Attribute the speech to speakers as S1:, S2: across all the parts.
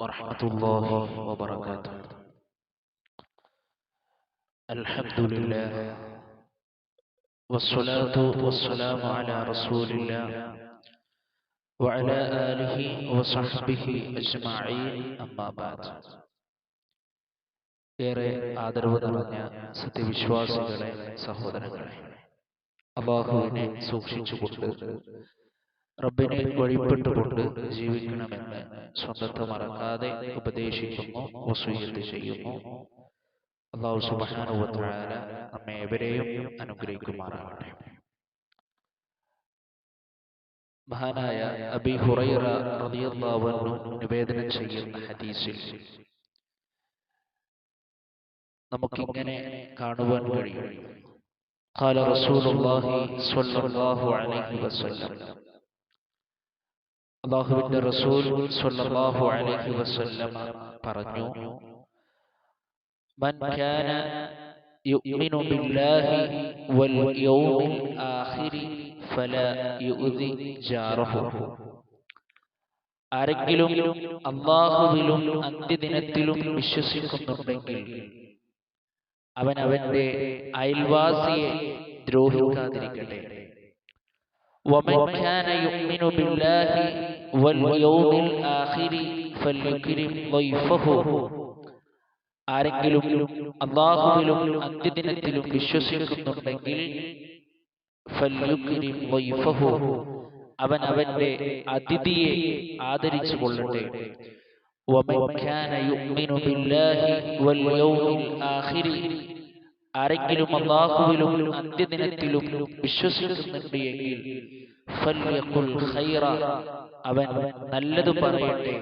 S1: ورحمة الله وبركاته الحمد لله والصلاة والسلام على رسول الله وعلى آله وصحبه أجمعين أما بعد ഏറെ ആദരവ് നിറഞ്ഞ സത്യവിശ്വാസികളെ സഹോദരങ്ങളെ അള്ളാഹുവിനെ സൂക്ഷിച്ചുകൊണ്ട് റബ്ബിനെ വഴിപ്പെട്ടുകൊണ്ട് ജീവിക്കണമെന്ന് സ്വന്തത്തെ മറക്കാതെ ഉപദേശിക്കുന്നു വസൂയത്ത് ചെയ്യുന്നു അള്ളാഹു സുബാനുവത്താല നമ്മെ എവരെയും അനുഗ്രഹിക്കുമാറാകട്ടെ മഹാനായ അബി ഹുറൈറ റളിയല്ലാഹു അൻഹു നിവേദനം ചെയ്യുന്ന ഹദീസിൽ നമുക്കിങ്ങനെ കാണുവാൻ കഴിയും قال رسول الله صلى الله عليه وسلم അള്ളാഹുവിന്റെ റസൂൽ സല്ലല്ലാഹു അലൈഹി വസല്ലം പറഞ്ഞു മൻ കാന യുഅ്മിനു ബില്ലാഹി വൽ യൗമിൽ ആഖിരി ഫലാ യുഉദി ജാറഹു. ആരെങ്കിലും അള്ളാഹുവിലും അന്ത്യദിനത്തിലും വിശ്വസിക്കുന്നുണ്ടെങ്കിൽ അവൻ അവന്റെ അയൽവാസിയെ ദ്രോഹിക്കാതിരിക്കട്ടെ. ومن كان يؤمن بالله واليوم الآخر فليكرم ضيفه ആരെങ്കിലും അള്ളാഹുവിലും അന്ത്യദിനത്തിലും വിശ്വസിക്കുന്നുണ്ടെങ്കിൽ ഫല്യുക്രിം ضيفه അവൻ അവന്റെ അതിഥിയെ ആദരിച്ചു കൊള്ളട്ടെ ومن كان يؤمن بالله واليوم الآخر ആരെങ്കിലും അള്ളാഹുവിലും അന്ത്യദിനത്തിലും വിശ്വസിക്കുന്നുണ്ട് എങ്കിൽ അവൻ നല്ലത് പറയട്ടെ.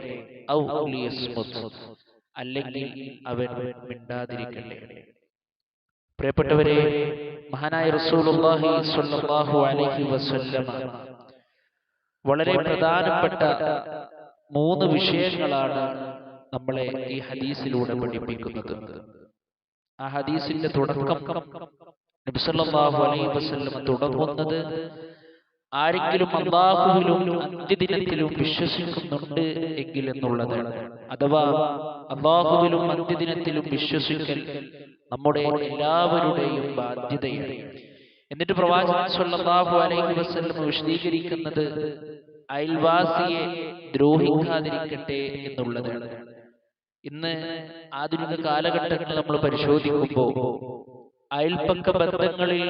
S1: അല്ലെങ്കിൽ അവൻ മിണ്ടാതിരിക്കട്ടെ. പ്രിയപ്പെട്ടവരെ മഹാനായ റസൂലുള്ളാഹി സ്വല്ലല്ലാഹു അലൈഹി വസല്ലമ വളരെ പ്രധാനപ്പെട്ട മൂന്ന് വിഷയങ്ങളാണ് നമ്മളെ ഈ ഹദീസിലൂടെ പഠിപ്പിക്കുന്നത്. ആ ഹദീസിന്റെ തുടക്കം നബിസല്ലാഹു തുടങ്ങുന്നത് ആരെങ്കിലും അള്ളാഹുവിലും അന്ത്യദിനത്തിലും വിശ്വസിക്കുന്നുണ്ട് എങ്കിൽ എന്നുള്ളതാണ് അഥവാ അള്ളാഹുവിലും അന്ത്യദിനത്തിലും വിശ്വസിക്കൽ നമ്മുടെ എല്ലാവരുടെയും ബാധ്യതയാണ്. എന്നിട്ട് പ്രവാചകൻ സല്ലല്ലാഹു അലൈഹി വസല്ലം വിശദീകരിക്കുന്നത് അയൽവാസിയെ ദ്രോഹിക്കാതിരിക്കട്ടെ എന്നുള്ളതാണ്. ഇന്ന് ആധുനിക കാലഘട്ടങ്ങൾ നമ്മൾ പരിശോധിക്കുമ്പോൾ അയൽപ്പക്ക ബന്ധങ്ങളിൽ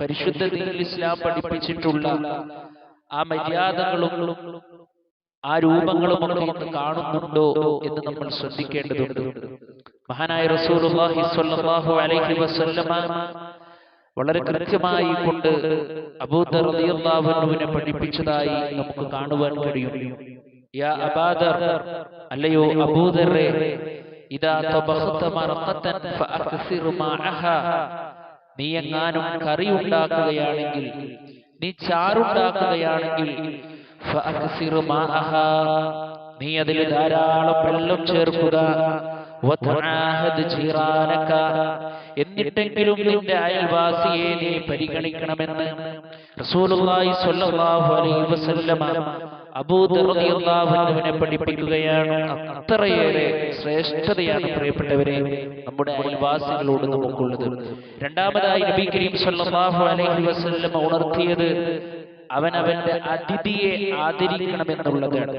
S1: പരിശുദ്ധ ഇസ്ലാം പഠിപ്പിച്ചിട്ടുള്ള ആ മര്യാദകളും ആ രൂപങ്ങളും ഒക്കെ ഇന്ന് കാണുന്നുണ്ടോ എന്ന് നമ്മൾ ശ്രദ്ധിക്കേണ്ടതുണ്ട്. മഹാനായ റസൂലുള്ളാഹി സ്വല്ലല്ലാഹു അലൈഹി വസല്ലമ വളരെ കൃത്യമായി കൊണ്ട് അബൂദർ റളിയല്ലാഹു അൻഹുവിനെ പഠിപ്പിച്ചതായി നമുക്ക് കാണുവാൻ കഴിയും. യാ അബാദർ അല്ലയോ അബൂദറെ ഇദാ തബഖത മർഖതൻ ഫഅക്സിർ മാഅഹ. നീ എങ്ങാനും കറി ഉണ്ടാക്കുകയാണെങ്കിൽ നീ ചാറുണ്ടാക്കുകയാണെങ്കിൽ ഫഅക്സിർ മാഅഹ. നീ അതിൽ ധാരാളം വെള്ളം ചേർക്കുക. എന്നിട്ടെങ്കിലും നിന്റെ അയൽവാസിയെ നീ പരിഗണിക്കണമെന്ന് റസൂലുള്ളാഹി സ്വല്ലല്ലാഹു അലൈഹി വസല്ലമ അബൂദർ റളിയല്ലാഹു പഠിപ്പിക്കുകയാണ്. അത്രയേറെ ശ്രേഷ്ഠതയാണ് പ്രിയപ്പെട്ടവരെ നമ്മുടെ അയൽവാസികളോട് നമുക്കുള്ളത്. രണ്ടാമതായി നബി കരീം സല്ലല്ലാഹു അലൈഹി വസല്ലം ഉണർത്തിയത് അവൻ അവന്റെ അതിഥിയെ ആദരിക്കണമെന്നുള്ളതാണ്.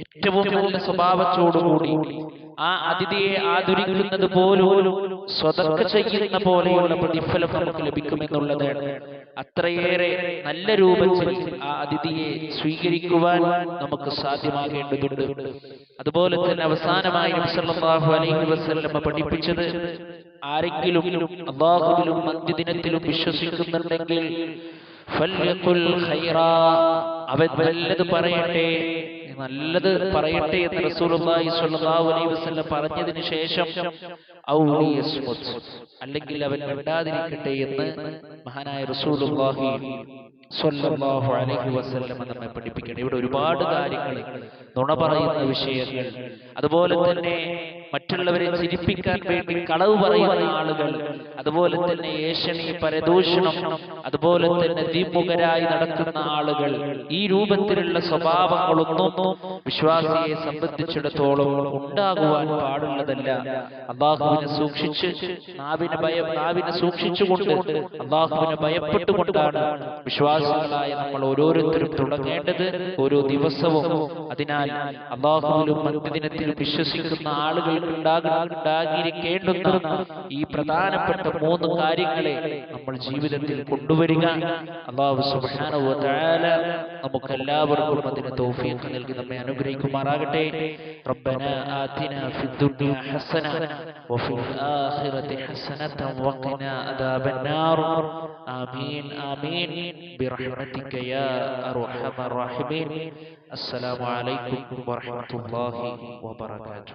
S1: ഏറ്റവും നല്ല സ്വഭാവത്തോടുകൂടി ആ അതിഥിയെ ആദരിക്കുന്നത് പോലും സ്വതക്ക ചെയ്യുന്ന പോലെയുള്ള പ്രതിഫലം നമുക്ക് ലഭിക്കുമെന്നുള്ളതാണ്. അത്രയേറെ നല്ല രൂപത്തിൽ ആ അതിഥിയെ സ്വീകരിക്കുവാൻ നമുക്ക് സാധ്യമാകേണ്ടതുണ്ട്. അതുപോലെ തന്നെ അവസാനമായി നബി അലൈഹി വസല്ലമ പഠിപ്പിച്ചത് ആരെങ്കിലും അള്ളാഹുവിലും അന്ത്യദിനത്തിലും വിശ്വസിക്കുന്നുണ്ടെങ്കിൽ അവൻ നല്ലത് പറയട്ടെ നല്ലത് പറയട്ടെ എന്ന് റസൂലുള്ളാഹി സ്വല്ലല്ലാഹു അലൈഹി വസല്ലം പറഞ്ഞതിന് ശേഷം അല്ലെങ്കിൽ അവൻ മിണ്ടാതിരിക്കട്ടെ എന്ന് മഹാനായ റസൂലുള്ളാഹി സ്വല്ലല്ലാഹു അലൈഹി വസല്ലം നമ്മെ പഠിപ്പിക്കണം ഇവിടെ ഒരുപാട് കാര്യങ്ങൾ നുണ പറയുന്ന വിഷയങ്ങൾ. അതുപോലെ തന്നെ മറ്റുള്ളവരെ ചിരിപ്പിക്കാൻ വേണ്ടി കളവ് പറയുന്ന ആളുകൾ അതുപോലെ തന്നെ ഏഷണി പരദൂഷണം അതുപോലെ തന്നെ ദീപുകരായി നടക്കുന്ന ആളുകൾ ഈ രൂപത്തിലുള്ള സ്വഭാവങ്ങളൊന്നും വിശ്വാസിയെ സംബന്ധിച്ചിടത്തോളം ഉണ്ടാകുവാൻ പാടുള്ളതല്ല. അള്ളാഹുവിനെ സൂക്ഷിച്ച് നാവിനെ ഭയം നാവിനെ സൂക്ഷിച്ചുകൊണ്ട് അള്ളാഹുവിനെ ഭയപ്പെട്ടുകൊണ്ടാണ് വിശ്വാസികളായ നമ്മൾ ഓരോരുത്തരും തുടങ്ങേണ്ടത് ഓരോ ദിവസവും. അതിനാൽ അള്ളാഹുവിലും മന്ദിദിനത്തിലും വിശ്വസിക്കുന്ന ആളുകൾക്ക് ഉണ്ടാകുന്ന ഉണ്ടാകിയിരിക്കേണ്ടുന്ന ഈ പ്രധാനപ്പെട്ട മൂന്ന് കാര്യങ്ങളെ നമ്മൾ ജീവിതത്തിൽ കൊണ്ടുവരിക അള്ളാഹു സുബ്ഹാനഹു വ തആല നമുക്ക് എല്ലാവർക്കും അതിന് തൗഫീഖ് നൽകി നമ്മെ അനുഗ്രഹിക്കുമാറാകട്ടെ ربنا آتنا في الدنيا حسنة وفي الآخرة حسنة وقنا عذاب النار آمين آمين برحمتك يا أرحم الراحمين السلام عليكم ورحمة الله وبركاته